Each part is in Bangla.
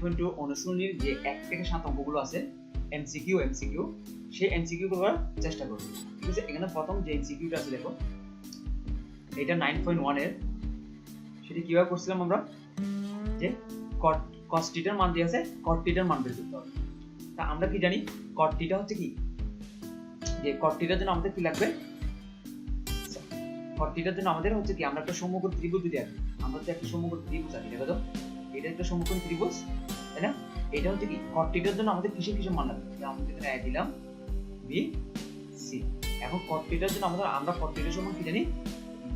পয়েন্ট টু অনুশীলনীর যে এক থেকে সাত অঙ্কগুলো আছে এমসিকিউ এমসিকিউ সেই এমসিকিউ করার চেষ্টা করব। ঠিক আছে? এখানে প্রথম যে এমসিকিউটা আছে, দেখো। এটা নাইন পয়েন্ট ওয়ানের সেটা কীভাবে করছিলাম আমরা? যে কট কস্টিটার মান দিয়ে আছে কটটিটার মান বের করতে হবে। তা আমরা কি জানি? কটটিটা হচ্ছে কি? যে কটটিটার জন্য আমাদের কি লাগবে? কটটিটার জন্য আমাদের হচ্ছে কি, আমরা একটা সমগ্র ত্রিভুজ যদি আঁকি, আমরা তো একটা সমগ্র ত্রিভুজ আঁকি, দেখো এটা একটা সমগ্র ত্রিভুজ, তাই না? এটা হচ্ছে কি? কটটিটার জন্য আমাদের কিসের কিসের মান লাগবে? যে আমরা এখানে অ্যাড দিলাম বি সি এখন কটটিটার জন্য আমাদের, আমরা কটটিটার সমান কি জানি?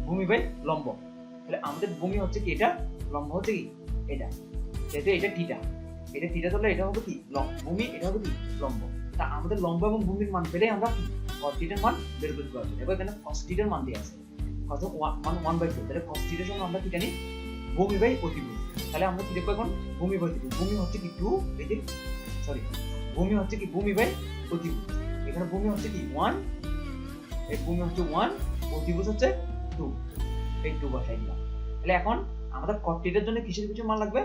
ভূমি বাই লম্ব। তাহলে আমাদের ভূমি হচ্ছে কি এটা? লম্ব হচ্ছে কি? এটা। যেহেতু এটা থিটা এটা থিটা তাহলে এটা হবে কি? লম্ব। ভূমি, এটা হবে কি? লম্ব। তা আমাদের লম্ব এবং ভূমির মান পেলে আমরা কি? মান বের করতে পারছি এবার এখানে থিটার মান দিয়ে আছে। কত ওয়ান ওয়ান বাই টু তাহলে cos থিটার আমরা কি জানি? ভূমি বাই অতিভুজ। তাহলে আমরা কি দেখব এখন? ভূমি বাই অতিভুজ ভূমি হচ্ছে কি টু এই যে সরি ভূমি হচ্ছে কি ভূমি বাই অতিভুজ এখানে ভূমি হচ্ছে কি ওয়ান এই ভূমি হচ্ছে ওয়ান অতিভুজ হচ্ছে টু এই টু বসাই দিলাম। তাহলে এখন আমাদের কটটিটার জন্য কিসের কিছু মান লাগবে?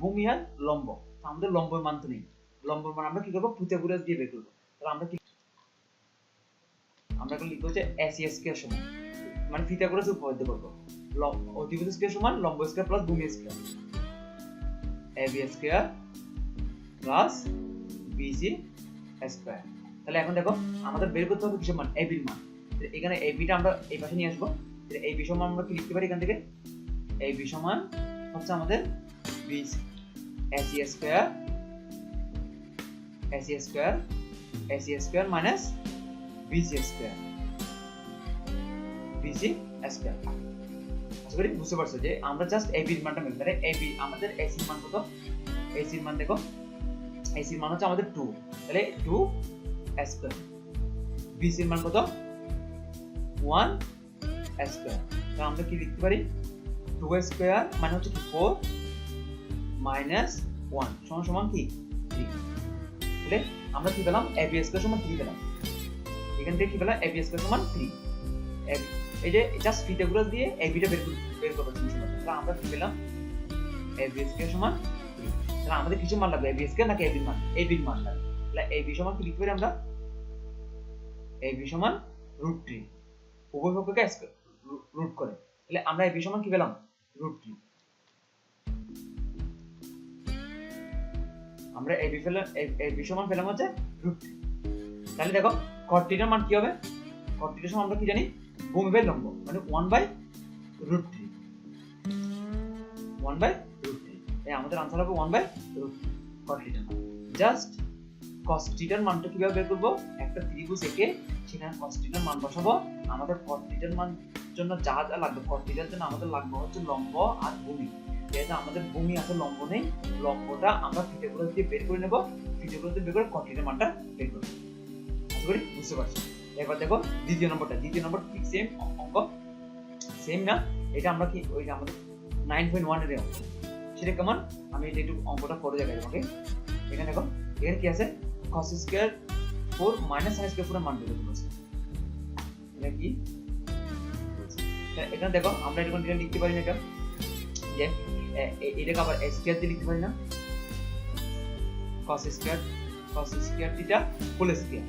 ভূমি আর লম্ব। আমাদের লম্বের মান তো নেই। লম্বের মান আমরা কি করব? পুঁতে দিয়ে বের করব। তাহলে আমরা কি আমরা এখন লিখব যে এস এস কে সমান। মানে ফিতাগোরাস উপপাদ্য করব লম্ব অতিভুজ স্কয়ার সমান লম্ব স্কয়ার প্লাস ভূমি square A B square plus BC square তাহলে এখন দেখো, আমাদের বের করতে হবে কিসের মান? এ বির মান। এখানে এ বিটা আমরা এই পাশে নিয়ে আসব। এই বি সমান আমরা কি লিখতে পারি এখান থেকে? এই বি সমান হচ্ছে আমাদের BC AC square AC square AC square minus BC square BC square আশা করি বুঝতে পারছ যে আমরা জাস্ট এ বির মানটা মেনে তাহলে এ বি আমাদের এসি মান কত? এসি মান দেখো। এসির মান হচ্ছে আমাদের টু তাহলে টু স্কয়ার বিসির মান কত? ওয়ান স্কয়ার তাহলে আমরা কি লিখতে পারি? টু স্কয়ার মানে হচ্ছে ফোর মাইনাস ওয়ান সমান সমান কি? তাহলে আমরা কি পেলাম? এ বি স্কয়ার সমান থ্রি পেলাম। এখান থেকে কি পেলাম? এ বি স্কয়ার সমান থ্রি এই যে জাস্ট ফিতাগুলো দিয়ে এ বিটা বের বের করব তাহলে আমরা কি পেলাম এ বি স্কয়ার সমান তাহলে আমাদের কিছু মান লাগবে এ বি স্কয়ার নাকি এ মান এ বির মান লাগবে। তাহলে এ বি সমান কি লিখতে পারি আমরা? এ বি সমান রুট থ্রি উভয় পক্ষকে রুট করে। তাহলে আমরা এ বি সমান কি পেলাম? রুট থ্রি আমরা এ বি পেলাম এ বি সমান পেলাম হচ্ছে রুট থ্রি তাহলে দেখো কট থিটার মান কি হবে? কট থিটার সমান আমরা কি জানি? ভূমি বাই লম্ব মানে one by root three one by root three এই আমাদের আনসার হবে one by root three cot মান জাস্ট কস থিটার মানটা কীভাবে বের করব? একটা ত্রিভুজ এঁকে সেখানে কস থিটার মান বসাবো। আমাদের কট থিটার মান জন্য যা যা লাগবে কট থিটার জন্য আমাদের লাগবে হচ্ছে লম্ব আর ভূমি। যেহেতু আমাদের ভূমি আছে, লম্ব নেই, লম্বটা আমরা ফিতেগুলো দিয়ে বের করে নেব। ফিতেগুলো দিয়ে বের করে কট থিটার মানটা বের করব। আশা করি বুঝতে পারছি এবার দেখো দ্বিতীয় নম্বরটা, দ্বিতীয় নম্বর ঠিক সেম অঙ্ক সেম না, এটা আমরা কি, ওই আমাদের নাইন পয়েন্ট ওয়ানের অঙ্ক। সেটা কেমন? আমি এটা একটু অঙ্কটা করে দেখাই তোমাকে। এখানে দেখো, এখানে কি আছে? cos square 4 minus sin square 4 এর মান বের করতে এটা কি? এখানে দেখো, আমরা এটা কোন লিখতে পারি না এটা? যে এটাকে আবার স্কয়ার দিয়ে লিখতে পারি না? cos square cos square theta whole square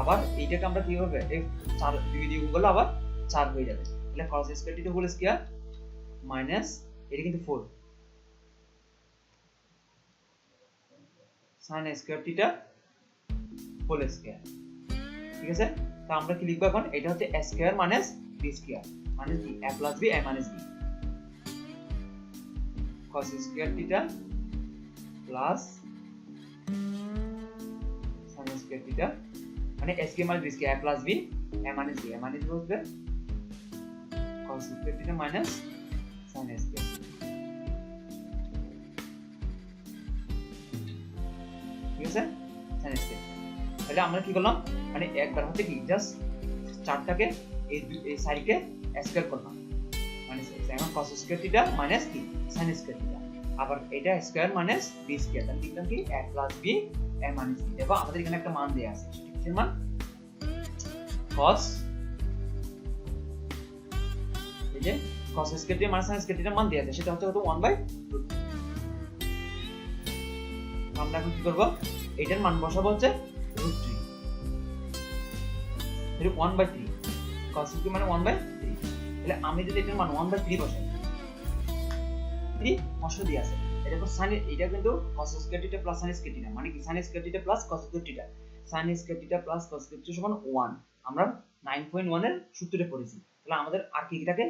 আবার এইটাকে আমরা কি হবে চার, দুই দিয়ে গুণ করলে আবার চার হয়ে যাবে। তাহলে cos square theta whole square minus এটা কিন্তু 4 sin square theta whole square ঠিক আছে? তা আমরা কি লিখব এখন? এটা হচ্ছে a square minus b square মানে কি? a plus b, a minus b cos square theta plus sin square মানে a square minus square a plus b, a minus b, a minus হবে cos square theta minus sin square ঠিক আছে? Sin স্কয়ার তাহলে আমরা কি করলাম? মানে একবার হচ্ছে কি জাস্ট চারটাকে এই এই সাইডকে স্কয়ার করলাম। মানে এখন cos স্কয়ার থিটা মাইনাস কি sin স্কয়ার থিটা আবার এটা স্কয়ার মাইনাস b স্কয়ার তাহলে লিখলাম কি? A plus b, a minus b দেখো, আমাদের এখানে একটা মান দেয়া আছে। মান cos? এই cos square theta minus sin square theta মান দেয়া আছে, সেটা হচ্ছে কত? 1 বাই আমরা এখন কি করব? এটার মান বসাবো হচ্ছে রুট থ্রি এটা ওয়ান কস স্কোয়ার মানে ওয়ান বাই থ্রি তাহলে আমি যদি এটার মান ওয়ান বাই থ্রি বসাই থ্রি অংশ দিয়ে আছে। এটা তো সাইন এটা কিন্তু cos square theta plus sin square theta মানে কি? sin square theta cos square theta sin square theta plus square theta সমান 1 আমরা 9.1 এর সূত্রে পড়েছি। তাহলে আমাদের আর কি থাকে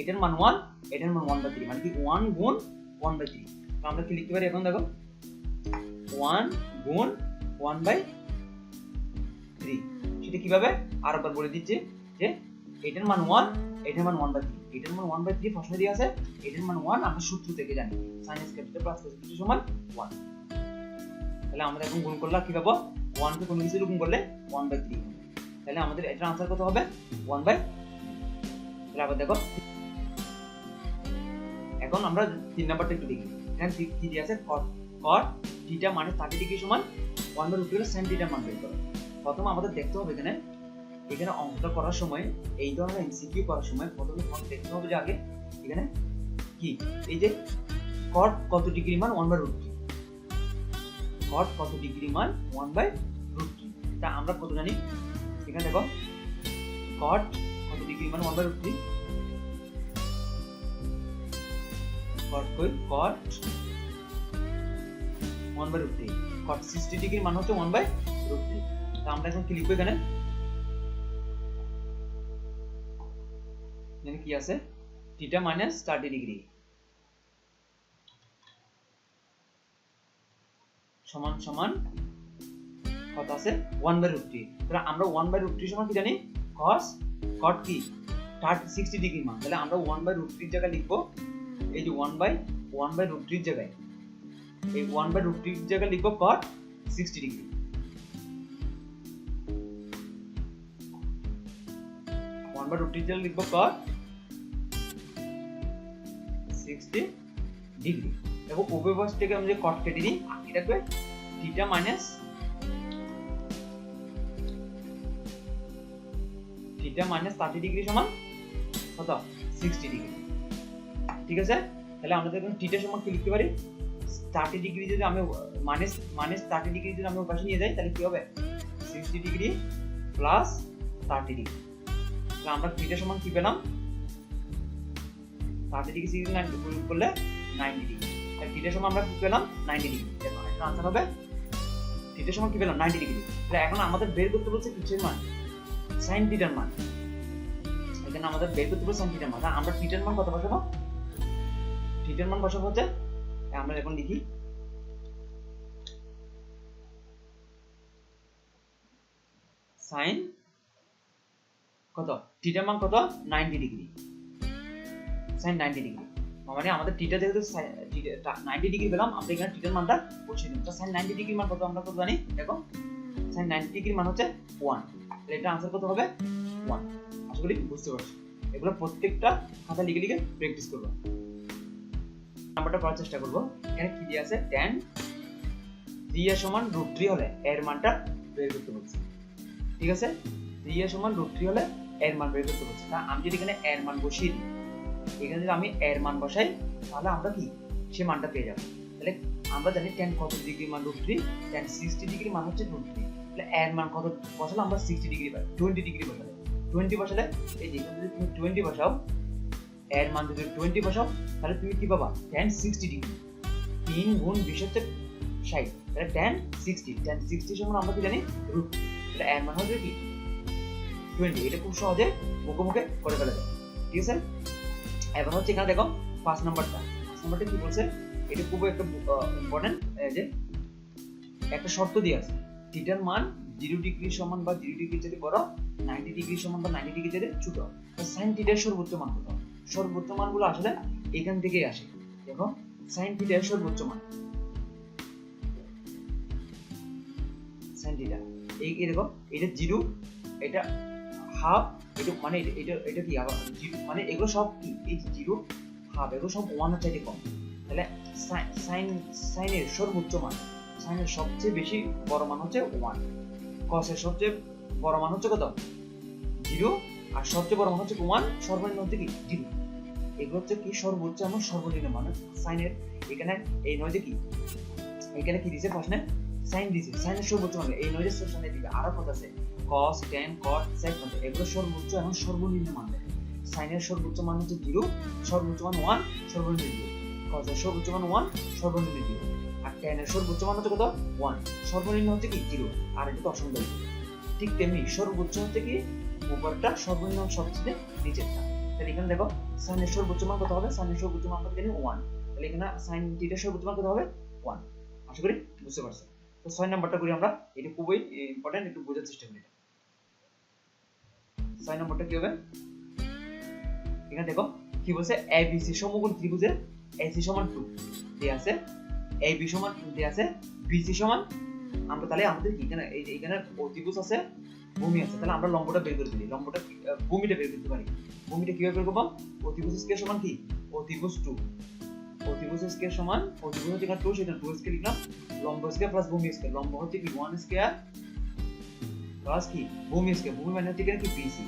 এটার মান 1 এটার মান 1 বাই 3 মানে কি 1 গুণ 1 বাই 3 তো আমরা কি লিখতে পারি এখন দেখো? 1 গুণ 1 বাই 3 সেটা কীভাবে? আরেকবার বলে দিচ্ছি যে এটার মান 1 এটার মান 1 বাই 3 এটার মান 1 বাই 3 প্রশ্ন দিয়ে আছে এটার মান 1 আমরা সূত্র থেকে জানি। sin square theta plus cos square সমান 1 তাহলে আমরা এখন গুণ করলাম কি পাবো? ওয়ানকে কোনো কিছু এরকম করলে ওয়ান বাই থ্রি তাহলে আমাদের এটার আনসার কত হবে? ওয়ান বাই তাহলে আবার দেখো। এখন আমরা তিন নাম্বারটা একটু দেখি। এখানে কি দিয়ে আছে কট কট মানে থার্টি ডিগ্রি সমান one by root Sen theta মান বের করো। প্রথম আমাদের দেখতে হবে এখানে। এখানে অঙ্কটা করার সময়, এই ধরনের এমসিকিউ করার সময় প্রথমে দেখতে হবে যে আগে। এখানে কি? এই যে কট কত ডিগ্রি মান? ওয়ান বাই রুটি cot কত ডিগ্রি মান? ওয়ান বাই রুট থ্রি তা আমরা কত জানি? এখানে দেখো, cot কত ডিগ্রি মান? ওয়ান বাই রুট কই? cot 1 by root cot 60 degree মান হচ্ছে 1 বাই রুট তা আমরা এখন কি লিখব এখানে? কি আছে? থিটা মাইনাস 30 ডিগ্রি সমান সমান কত আছে? 1 বাই রুট থ্রি তাহলে আমরা 1 বাই রুট থ্রি সমান কি জানি? cos, cot কি? 30 60 ডিগ্রি মান। তাহলে আমরা 1 বাই রুট থ্রির জায়গায় লিখব, এই যে 1 বাই 1 বাই রুট থ্রির জায়গায়। এই 1 বাই রুট থ্রির জায়গায় লিখব cot 60 ডিগ্রি 1 বাই রুট থ্রির জায়গায় লিখব cot 60 ডিগ্রি উভয় পাশ থেকে আমি যে কট কেটে দিই কি theta minus theta minus thirty degree সমান কত? Sixty degree. ঠিক আছে? তাহলে আমরা দেখুন থিটা সমান কি লিখতে পারি? থার্টি ডিগ্রি যদি আমি, মাইনাস মাইনাস থার্টি ডিগ্রি যদি আমি পাশে নিয়ে যাই, তাহলে কি হবে? Sixty degree plus thirty degree. তাহলে আমরা থিটা সমান কি পেলাম? থার্টি ডিগ্রি সিক্সটি নাইন করলে নাইনটি ডিগ্রি। তাহলে থিটার সময় আমরা কি পেলাম? 90 ডিগ্রি। আনসার হবে। থিটার সময় কি পেলাম? 90 ডিগ্রি তাহলে এখন আমাদের বের করতে বলছে কিসের মান? sin থিটার মান। এখানে আমাদের বের করতে বলছে sin থিটার মান। আমরা থিটার মান কত বসাবো? থিটার মান বসাবো হচ্ছে আমরা এখন লিখি, sin কত? থিটার মান কত? 90 ডিগ্রি sin 90 ডিগ্রি মানে আমাদের টিটা যেহেতু নাইনটি ডিগ্রি পেলাম আপনি এখানে টিটার মানটা বসিয়ে দিন তো সাইন নাইনটি ডিগ্রির মান কত আমরা কত জানি? দেখো সাইন নাইনটি ডিগ্রি মান হচ্ছে ওয়ান তাহলে এটা আনসার কত হবে? ওয়ান আশা করি বুঝতে পারছি। এগুলো প্রত্যেকটা খাতা লিখে লিখে প্র্যাকটিস করব। নাম্বারটা করার চেষ্টা করব। এখানে কি দিয়ে আছে? ট্যান দিয়ে সমান রুট থ্রি হলে এর মানটা বের করতে বলছে। ঠিক আছে? দিয়ে সমান রুট থ্রি হলে এর মান বের করতে বলছে। তা আমি যদি এখানে এর মান বসিয়ে দিই এখানে যদি আমি এর মান বসাই, তাহলে আমরা কি? সে মানটা পেয়ে যাব। তাহলে আমরা জানি টেন কত ডিগ্রি মান root three tan sixty degree মান হচ্ছে রুট থ্রি তাহলে এর মান কত বসালে আমরা সিক্সটি ডিগ্রি পাই টোয়েন্টি ডিগ্রি বসালে টোয়েন্টি বসালে, এই যে যদি তুমি টোয়েন্টি বসাও, এর মান যদি টোয়েন্টি বসাও, তাহলে তুমি কি পাবা? টেন সিক্সটি ডিগ্রি তিন গুণ বিশ হচ্ছে ষাট। তাহলে টেন সিক্সটি টেন সিক্সটি সমান আমরা কি জানি? রুট তাহলে এর মান হচ্ছে কি? টোয়েন্টি এটা খুব সহজে মুখে মুখে করে ফেলা যায়। ঠিক আছে? এবার হচ্ছে এখানে দেখো পাঁচ নাম্বারটা পাঁচ নাম্বারটা কি বলছে? এটা খুব একটা ইম্পর্টেন্ট যে একটা শর্ত দিয়ে আছে। থিটার মান জিরো ডিগ্রি সমান বা জিরো ডিগ্রি যদি বড় নাইনটি ডিগ্রি সমান বা নাইনটি ডিগ্রি যদি ছোট সাইন থিটার সর্বোচ্চ মান কত? সর্বোচ্চ মানগুলো আসলে এখান থেকেই আসে। দেখো সাইন থিটার সর্বোচ্চ মান। সাইন থিটা এই দেখো, এটা জিরো এটা হাফ এটা মানে এটা এটা কি? আবার জিরো মানে এগুলো সব কি? এই জিরো হাফ এগুলো সব ওয়ানের চাইতে কম। তাহলে সাইন সাইনের সর্বোচ্চ মান সাইনের সবচেয়ে বেশি বড় মান হচ্ছে ওয়ান কসের সবচেয়ে বড় মান হচ্ছে কত? জিরো। আর সবচেয়ে বড় মান হচ্ছে ওয়ান সর্বনিম্ন হচ্ছে কি? জিরো। এগুলো হচ্ছে কি? সর্বোচ্চ এবং সর্বনিম্ন মান। সাইনের এখানে, এই নয় যে কি? এখানে কি দিছে প্রশ্নে? সাইন দিছে সাইনের সর্বোচ্চ মান এই যে সাইনের দিকে আরও কত আছে। cos, tan, cot sec কত এগুলো সর্বোচ্চ এবং সর্বনিম্ন মান দেয়। সাইনের সর্বোচ্চ মান হচ্ছে জিরো সর্বোচ্চ মান ওয়ান সর্বনিম্ন জিরো এর সর্বোচ্চ মান ওয়ান সর্বনিম্ন জিরো আর এর সর্বোচ্চ মান হচ্ছে কত? ওয়ান সর্বনিম্ন হচ্ছে কি? জিরো আর এটা দশম দৈর্ঘ্য ঠিক তেমনি সর্বোচ্চ হচ্ছে কি? উপরটা সর্বনিম্ন সবচেয়ে নিচেরটা। তাহলে এখানে দেখো সাইনের সর্বোচ্চ মান কত হবে? সাইনের সর্বোচ্চ মান জানি ওয়ান তাহলে এখানে সাইন থিটার সর্বোচ্চ মান কত হবে? ওয়ান আশা করি বুঝতে পারছ। তো ছয় নাম্বারটা করি আমরা। এটা খুবই ইম্পর্টেন্ট একটু বোঝার চেষ্টা করি ছয় নাম্বারটা কি হবে? এখানে দেখো, কি বলছে? এবিসি সমকোণ ত্রিভুজের এসি সমান টু দেয়া আছে। এবি সমান দেয়া আছে। বিসি সমান আমরা তাহলে আমাদের এখানে এই যে এখানে অতিভুজ আছে, ভূমি আছে, তাহলে আমরা লম্বটা বের করে দিই। লম্বটা ভূমিটা বের করতে পারি। ভূমিটা কীভাবে বের করব? অতিভুজ স্কয়ার সমান কি? অতিভুজ টু অতিভুজ স্কয়ার সমান অতিভুজ যেটা টু সেটা টু স্কয়ার লিখলাম। লম্ব স্কয়ার প্লাস ভূমি স্কয়ার লম্ব হচ্ছে কি? ওয়ান স্কয়ার প্লাস কি? ভূমি স্কয়ার ভূমি মানে হচ্ছে কি? বিসি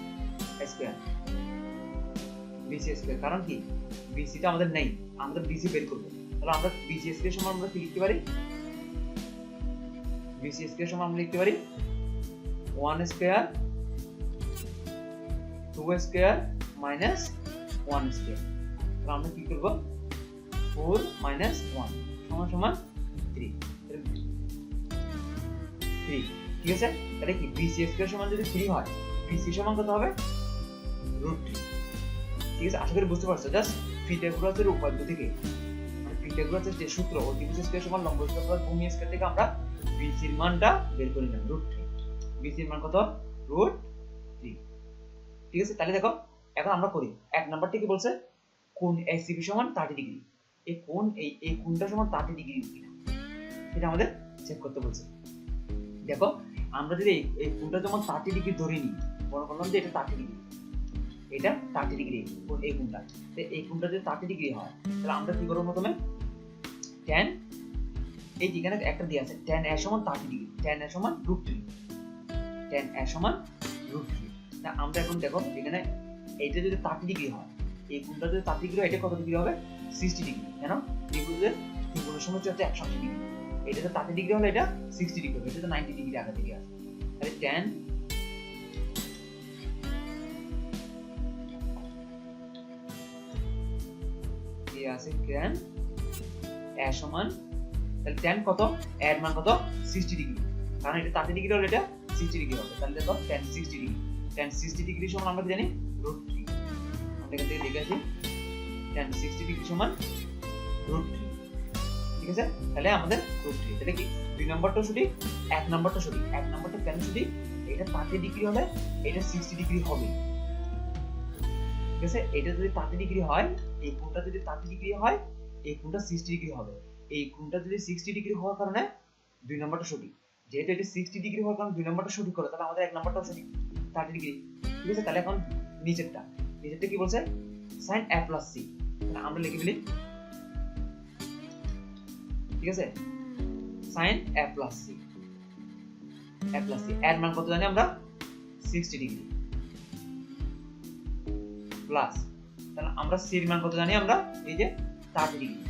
স্কয়ার বিসি স্কয়ার কারণ কি? বিসিটা আমাদের নেই। আমরা বিসি বের করব। তাহলে আমরা বিসি স্কয়ার সমান আমরা কি লিখতে পারি? বিসি স্কয়ার সমান আমরা লিখতে পারি one square two square minus one square তাহলে আমরা কি করব? ফোর মাইনাস ওয়ান সমান সমান থ্রি থ্রি ঠিক আছে? তাহলে কি? বিসি স্কয়ার সমান যদি থ্রি হয় বিসি সমান কত হবে? রুট থ্রি ঠিক আছে? আশা করি বুঝতে পারছ। জাস্ট পিথাগোরাসের উপাদ্য থেকে মানে পিথাগোরাসের যে সূত্র অতিভুজ স্কয়ার সমান লম্ব স্কয়ার প্লাস ভূমি স্কয়ার থেকে আমরা বিসির মানটা বের করে নিলাম রুট থ্রি বিসির মান কত? রুট থ্রি ঠিক আছে? তাহলে দেখো, এখন আমরা করি। এক নাম্বারটি কি বলছে? কোণ এসিবি সমান থার্টি ডিগ্রি এই কোন, এই এই কোনটা সমান থার্টি ডিগ্রি কিনা? সেটা আমাদের চেক করতে বলছে। দেখো, আমরা যদি এই- কোণটা যেমন থার্টি ডিগ্রি ধরে নিই, মনে করলাম যে এটা থার্টি ডিগ্রি এটা থার্টি ডিগ্রি কোণ এই কোনটা। এই কোনটা যদি থার্টি ডিগ্রি হয়, তাহলে আমরা কি করব প্রথমে? ট্যান এই যেখানে একটা দিয়ে আছে ট্যান এ সমান থার্টি ডিগ্রি ট্যান এ সমান রুট থ্রি ট্যান এ সমান রুট থ্রি আমরা এখন দেখো, এখানে এইটা যদি থার্টি ডিগ্রি হয় এই কোণটা যদি এটা কত ডিগ্রি হবে? সিক্সটি ডিগ্রি কেন ত্রিভুজের ত্রিভুজের সমস্যা হচ্ছে একশো আশি ডিগ্রি এটা তো ডিগ্রি হলে এটা সিক্সটি ডিগ্রি হবে, এটা নাইনটি ডিগ্রি আগে থেকে আছে তাহলে ট্যান আছে ট্যান এ সমান, তাহলে ট্যান কত? এর মান কত? সিক্সটি ডিগ্রি কারণ এটা থার্টি ডিগ্রি হলে এটা সিক্সটি ডিগ্রি হবে। তাহলে দেখো tan sixty degree tan sixty degree সমান আমরা জানি? রুট থ্রি আমরা থেকে লিখে আসি। ট্যান সিক্সটি ডিগ্রি সমান রুট থ্রি ঠিক আছে? তাহলে আমাদের রুট থ্রি তাহলে কি? দুই নম্বরটা সঠিক, এক নম্বরটা সঠিক। এক নম্বরটা কেন সঠিক? এটা থার্টি ডিগ্রি হলে এটা সিক্সটি ডিগ্রি হবে। ঠিক আছে? এটা যদি থার্টি ডিগ্রি হয়, এই কোণটা যদি থার্টি ডিগ্রি হয়, এই কোণটা সিক্সটি ডিগ্রি হবে। এই কোণটা যদি সিক্সটি ডিগ্রি হওয়ার কারণে দুই নম্বরটা সঠিক। যেহেতু এটা সিক্সটি ডিগ্রি হওয়ার কারণে দুই নম্বরটা সঠিক করে, তাহলে আমাদের এক নম্বরটাও সঠিক। থার্টি ডিগ্রি ঠিক আছে? তাহলে এখন নিচেরটা। নিচেরটা কি বলছে সাইন এ প্লাস সি আমরা লিখে ফেলি। ঠিক আছে? Sine A plus C A plus C এর মান কত জানি আমরা? সিক্সটি ডিগ্রি প্লাস তাহলে আমরা সির মান কত জানি আমরা? এই যে থার্টি ডিগ্রি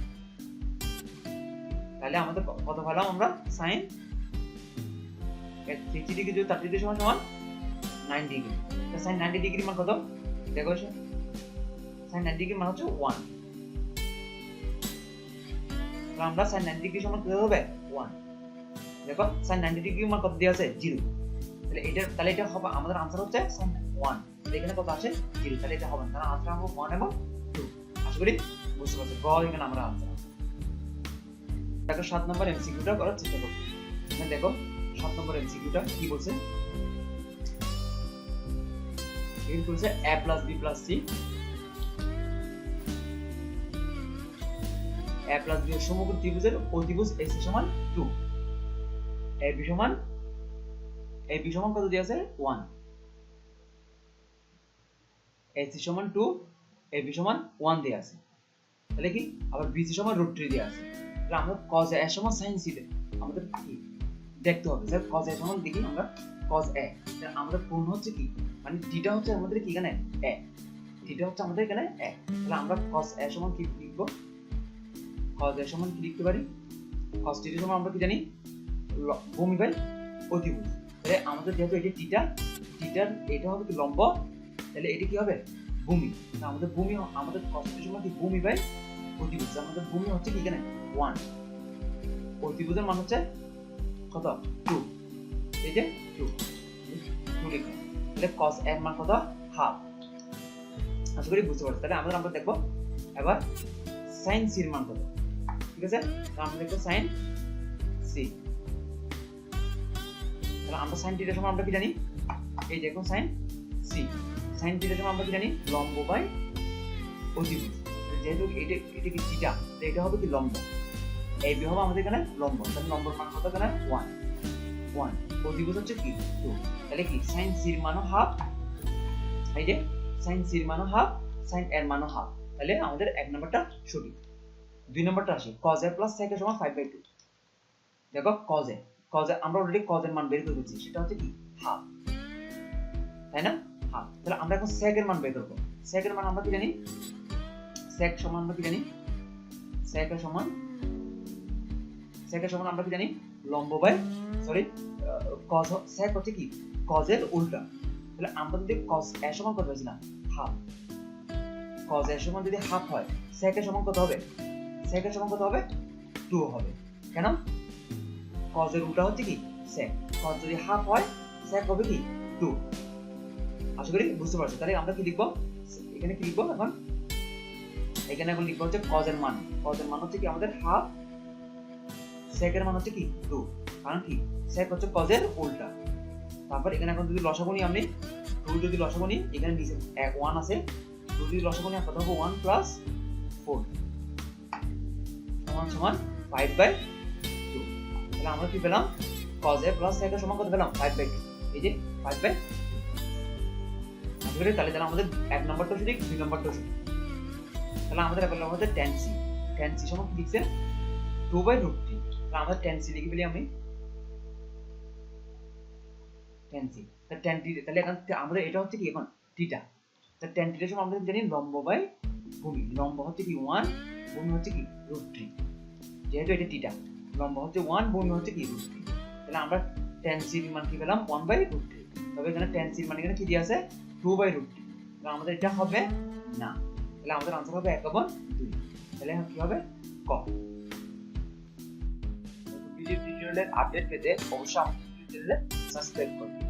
তাহলে আমাদের কত পেলাম আমরা? সাইন সিক্সটি ডিগ্রি যদি থার্টি ডিগ্রি সমান সমান nine degree sine ninety degree মান কত? দেখো সাইন নাইনটি ডিগ্রি মান হচ্ছে ওয়ান আমরা সাইন নাইনটি ডিগ্রি সমান কত হবে ওয়ান দেখো সাইন নাইনটি ডিগ্রি মান কত দেওয়া আছে জিরো তাহলে এটা তাহলে এটা হবে আমাদের আনসার হচ্ছে সাইন ওয়ান এখানে কত আছে জিরো তাহলে এটা হবে তাহলে আনসার হবে ওয়ান এবং টু আশা করি বুঝতে পারছ গ এখানে আমরা আনসার দেখো সাত নম্বর এমসিকিউটা করার চেষ্টা করো এখানে দেখো সাত নম্বর এমসিকিউটা কি বলছে এখানে বলছে a plus B plus C a plus B সমগ্র ত্রিভুজের অতিভুজ এসি সমান টু এ বি সমান এ বি সমান কত দিয়ে আছে? ওয়ান এসি সমান টু এ বি সমান ওয়ান দিয়ে আছে। তাহলে কি? আবার বিসি সমান রুট থ্রি দিয়ে আছে। তাহলে আমরা কজ এ সমান সাইন সি আমাদের দেখতে হবে। স্যার কজ এ সমান দেখি আমরা। কজ এ আমাদের পূর্ণ হচ্ছে কি? মানে টিটা হচ্ছে আমাদের কি এখানে? এ টিটা হচ্ছে আমাদের এখানে এ তাহলে আমরা কজ এ সমান কি লিখব? কজ এ সমান কি লিখতে পারি? cos থিটার সমান আমরা কি জানি? ভূমি বাই অতিভুজ তাহলে আমাদের যেহেতু এটা টিটা টিটার এটা হবে কি লম্ব? তাহলে এটা কি হবে? ভূমি। আমাদের ভূমি আমাদের থিটার সমান কি ভূমি বাই অতিভুজ আমাদের ভূমি হচ্ছে কি এখানে? 1 অতিভুজের মান হচ্ছে কত? 2 এই যে 2 2 লিখলাম তাহলে cos এর মান কত? হাফ আশা করি বুঝতে পারছ। তাহলে আমরা আমরা দেখব এবার সাইন সির মান কত। ঠিক আছে? আমরা দেখব সাইন সি তাহলে আমরা সাইন থিটার সময় আমরা কি জানি? এই দেখো সাইন সি সাইন থিটার সময় আমরা কি জানি? লম্ব বাই অতিভুজ যেহেতু এটা এটা কি তো এটা হবে কি লম্ব। এই হবে আমাদের এখানে লম্ব। তাহলে লম্বর মান কত এখানে? ওয়ান ওয়ান অতিভুজ হচ্ছে কি? টু তাহলে কি? সাইন সির মানও হাফ এই যে সাইন সির মানও হাফ সাইন এর মানও হাফ তাহলে আমাদের এক নম্বরটা সঠিক। দুই নম্বরটা আসি কজ এ প্লাস সেকের সমান ফাইভ বাই টু দেখো কজ এ কজ আমরা অলরেডি কজ এর মান বের করে দিচ্ছি সেটা হচ্ছে কি? হাফ তাই না? হাফ তাহলে আমরা এখন সেকের মান বের করব। সেকের মান আমরা কি জানি? সেক সমান আমরা কি জানি? সেকের সমান সেকের সমান আমরা কি জানি? লম্ব বাই সরি কজ সেক হচ্ছে কি? কজের উল্টা। তাহলে আমরা যদি কজ এর সমান কত পাইছিলাম হাফ কজ এর সমান যদি হাফ হয়, sec এর সমান কত হবে? sec এর সমান কত হবে? 2 হবে। কেন? এর উল্টা হচ্ছে কি? sec cos যদি হাফ হয়, sec হবে কি? 2 আশা করি বুঝতে পারছ। তাহলে আমরা কি লিখব? এখানে কি লিখব এখন? এখানে এখন লিখব হচ্ছে এর মান। এর মান হচ্ছে কি? আমাদের হাফ এর মান হচ্ছে কি? 2 কারণ কি? sec হচ্ছে এর উল্টা। তারপর এখানে এখন যদি লসাগু নিই আমি 2 যদি লসাগু নিই, এখানে নিচে ওয়ান আছে। টু যদি লসাগু নিয়ে কত হবে 1 প্লাস 4 সমান সমান 5 বাই 2 তাহলে আমরা কি পেলাম? cos a প্লাস এর সমান কত পেলাম? ফাইভ বাই 2 এই যে ফাইভ বাই তাহলে তাহলে আমাদের এক নম্বরটা সঠিক, দুই নম্বরটা সঠিক। তাহলে আমাদের এখন আমাদের tan c tan c সমান কি লিখছে? 2 বাই রুট 3 তাহলে আমরা tan c লিখে ফেলি আমি tan তা tan t তাহলে এখন আমাদের এটা হচ্ছে কি এখন থিটা তা tan থিটার সমান আমরা জানি লম্ব বাই ভূমি লম্ব হচ্ছে কি 1 ভূমি হচ্ছে কি রুট 3 যেহেতু এটা থিটা লম্ব হচ্ছে 1 ভূমি হচ্ছে কি রুট 3 তাহলে আমরা tan c মান কি পেলাম 1 বাই রুট 3 তবে এখানে tan c মান এখানে কি দেয়া আছে 2 বাই রুট 3 তাহলে আমাদের এটা হবে না তাহলে আমাদের আনসার হবে 1 এবং 2 তাহলে কি হবে ক টিউটোরিয়ালের আপডেট পেতে অবশ্যই আমাদের চ্যানেলে সাবস্ক্রাইব করুন